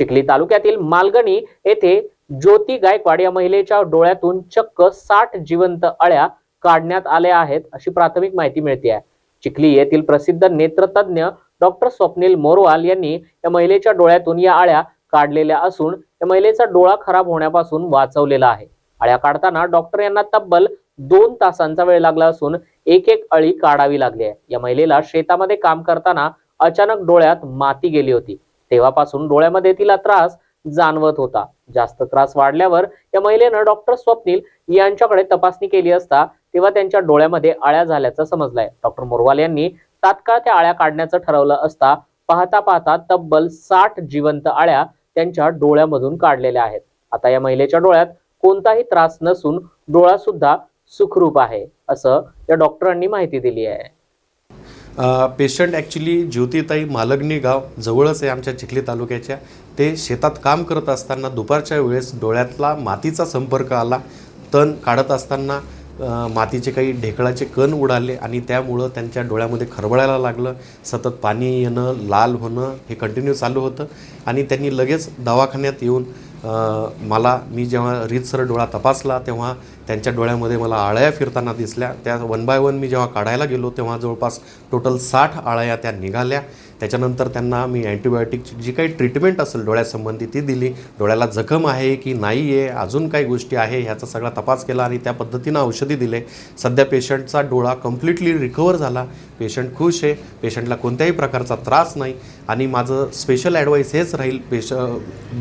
चिखली तालुक्यातील मालगणी येथे ज्योती गायकवाड या महिलेच्या डोळ्यातून चक्क साठ जिवंत अळ्या काढण्यात आल्या आहेत अशी प्राथमिक माहिती मिळते आहे चिखली येथील प्रसिद्ध नेत्रतज्ञ डॉक्टर स्वप्नील मोरवाल यांनी या महिलेच्या डोळ्यातून या अळ्या काढलेल्या असून या महिलेचा डोळा खराब होण्यापासून वाचवलेला आहे. अळ्या काढताना डॉक्टर यांना तब्बल दोन तासांचा वेळ लागला असून एक एक अळी काढावी लागली आहे. या महिलेला शेतामध्ये काम करताना अचानक डोळ्यात माती गेली होती. तेव्हापासून डोळ्यामध्ये तिला त्रास जाणवत होता. जास्त त्रास वाढल्यावर या महिलेनं डॉक्टर स्वप्नील यांच्याकडे तपासणी केली असता तेव्हा त्यांच्या डोळ्यामध्ये आळ्या झाल्याचं समजलंय. डॉक्टर मोरवाल यांनी तात्काळ त्या आळ्या काढण्याचं ठरवलं असता पाहता पाहता तब्बल साठ जिवंत आळ्या त्यांच्या डोळ्यामधून काढलेल्या आहेत. आता या महिलेच्या डोळ्यात कोणताही त्रास नसून डोळा सुद्धा सुखरूप आहे असं या डॉक्टरांनी माहिती दिली आहे. पेशंट ॲक्च्युली ज्योतिताई मालगणी गाव जवळच आहे आमच्या चिखली तालुक्याच्या. ते शेतात काम करत असताना दुपारच्या वेळेस डोळ्यातला मातीचा संपर्क आला. तण काढत असताना मातीचे काही ढेकळाचे कण उडाले आणि त्यामुळं त्यांच्या डोळ्यामध्ये खरबळायला लागलं. सतत पाणी येणं लाल होणं हे कंटिन्यू चालू होतं आणि त्यांनी लगेच दवाखान्यात येऊन मला मी जेव्हा रीतसर डोळा तपासला तेव्हा त्यांच्या डोळ्यामध्ये मला आळ्या फिरताना दिसल्या. त्या वन बाय वन मी जेव्हा काढायला गेलो तेव्हा जवळपास टोटल साठ आळ्या त्या निघाल्या. त्याच्यानंतर त्यांना मी अँटीबायोटिकची जी काही ट्रीटमेंट असेल डोळ्यासंबंधी ती दिली. डोळ्याला जखम आहे की नाही आहे अजून काही गोष्टी आहे ह्याचा सगळा तपास केला आणि त्या पद्धतीनं औषधी दिले. सध्या पेशंटचा डोळा कम्प्लिटली रिकवर झाला. पेशंट खुश आहे. पेशंटला कोणत्याही प्रकारचा त्रास नाही. आणि माझं स्पेशल ॲडवाईस हेच राहील पेश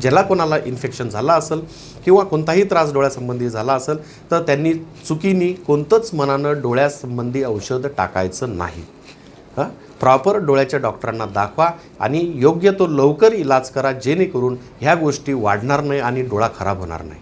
ज्याला कोणाला इन्फेक्शन झालं असेल किंवा कोणताही त्रास डोळ्यासंबंधी झाला असेल तर त्यांनी चुकीनी कोणतंच मनानं डोळ्यासंबंधी औषध टाकायचं नाही. हां? प्रॉपर डोळ्याच्या डॉक्टरांना दाखवा आणि योग्य तो लवकर इलाज करा जेणेकरून ह्या गोष्टी वाढणार नाही आणि डोळा खराब होणार नाही.